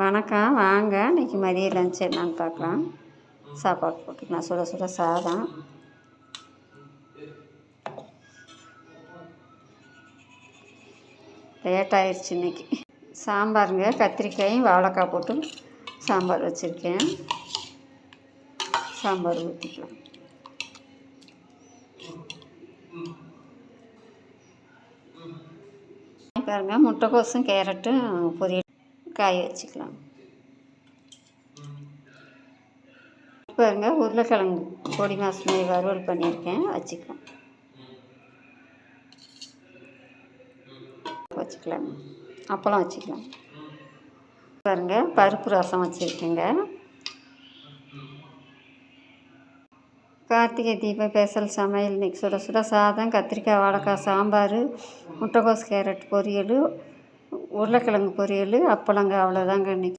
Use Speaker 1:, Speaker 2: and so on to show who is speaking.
Speaker 1: வணக்கம். வாங்க. இன்றைக்கி மதிய லஞ்ச் என்னன்னு பார்க்கலாம். சாப்பாடு போட்டுக்கலாம் சுட சுட சாதம். லேட் ஆயிடுச்சு இன்னைக்கு. சாம்பாருங்க கத்திரிக்காயும் வாழைக்காய் போட்டு சாம்பார் வச்சுருக்கேன். சாம்பார் ஊற்றிக்கலாம் பாருங்க முட்டைக்கோசும் கேரட்டும் பொரியல் காய வச்சுக்கலாம். பாருங்க உருளைக்கிழங்கு பொடி மாசமே வறுவல் பண்ணியிருக்கேன் வச்சுக்கலாம். வச்சுக்கலாம். அப்பளம் வச்சுக்கலாம். பாருங்க பருப்பு ரசம் வச்சுருக்கேங்க. கார்த்திகை தீபம் பேசல் சமையல் இன்றைக்கி சுட சுட சாதம் கத்திரிக்காய் வாழைக்காய் சாம்பார் முட்டைகோஸ் கேரட் பொரியல் உருளைக்கிழங்கு பொரியல் அப்பளங்க அவ்வளோதாங்க இன்றைக்கி